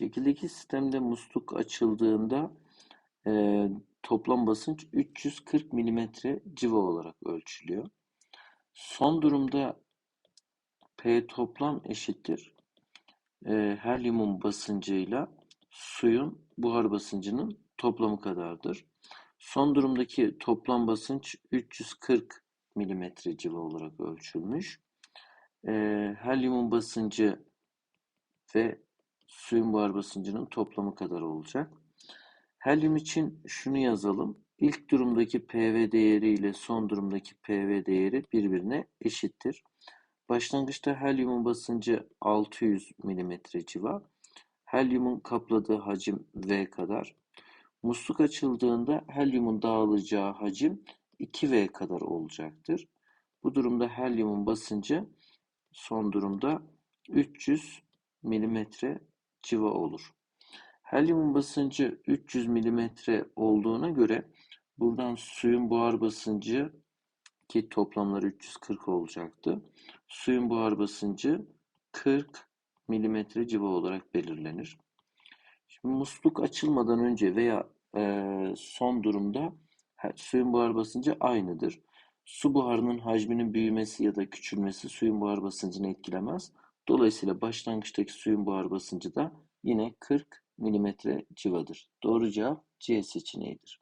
Şekildeki sistemde musluk açıldığında e, toplam basınç 340 mm civa olarak ölçülüyor. Son durumda P toplam eşittir. E, helyumun basıncıyla suyun buhar basıncının toplamı kadardır. Son durumdaki toplam basınç 340 mm civa olarak ölçülmüş. E, helyumun basıncı ve suyun buhar basıncının toplamı kadar olacak. Helyum için şunu yazalım. İlk durumdaki PV değeri ile son durumdaki PV değeri birbirine eşittir. Başlangıçta helyumun basıncı 600 mm civa. Helyumun kapladığı hacim V kadar. Musluk açıldığında helyumun dağılacağı hacim 2V kadar olacaktır. Bu durumda helyumun basıncı son durumda 300 mm civa olur. Helyumun basıncı 300 mm olduğuna göre buradan suyun buhar basıncı ki toplamları 340 olacaktı. Suyun buhar basıncı 40 mm civa olarak belirlenir. Şimdi musluk açılmadan önce veya e, son durumda suyun buhar basıncı aynıdır. Su buharının hacminin büyümesi ya da küçülmesi suyun buhar basıncını etkilemez. Dolayısıyla başlangıçtaki suyun buhar basıncı da yine 40 mm civadır. Doğru cevap C seçeneğidir.